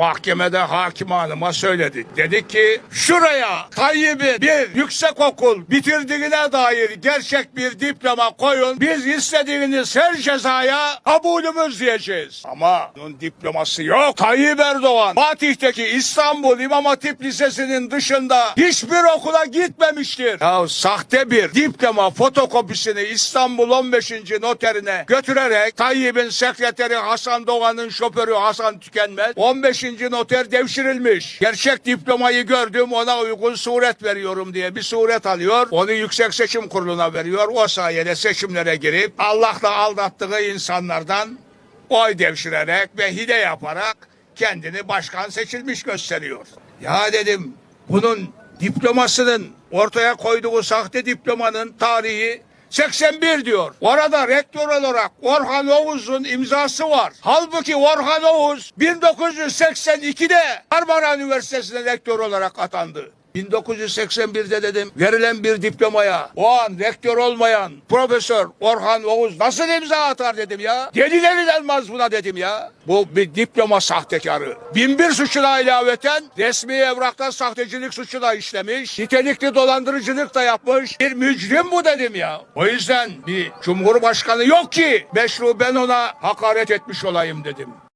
mahkemede hakim hanıma söyledi. Dedi ki şuraya Tayyip'in bir yüksek okul bitirdiğine dair gerçek bir diploma koyun. Biz istediğiniz her cezaya kabulümüz diyeceğiz. Ama bunun diploması yok. Tayyip Erdoğan Fatih'teki İstanbul İmam Hatip Lisesi'nin dışında hiçbir okula gitmemiştir. Ya sahte bir diploma fotokopisini İstanbul 15. noterine götürerek Tayyip'in sekreteri Hasan Doğan'ın şoförü Hasan Tükenmez 15. noter devşirilmiş. Gerçek diplomayı gördüm ona uygun suret veriyorum diye bir suret alıyor. Onu Yüksek Seçim Kurulu'na veriyor. O sayede seçimlere girip Allah'la aldattığı insanlardan oy devşirerek ve hile yaparak kendini başkan seçilmiş gösteriyor. Ya dedim bunun diplomasının ortaya koyduğu sahte diplomanın tarihi 81 diyor. Orada rektör olarak Orhan Oğuz'un imzası var. Halbuki Orhan Oğuz 1982'de Marmara Üniversitesi'ne rektör olarak atandı. 1981'de dedim verilen bir diplomaya o an rektör olmayan Profesör Orhan Oğuz nasıl imza atar dedim ya. Deliler inanmaz buna dedim ya. Bu bir diploma sahtekarı. Binbir suçuna ilaveten resmi evrakta sahtecilik suçu da işlemiş. Nitelikli dolandırıcılık da yapmış. Bir mücrim bu dedim ya. O yüzden bir cumhurbaşkanı yok ki meşru ben ona hakaret etmiş olayım dedim.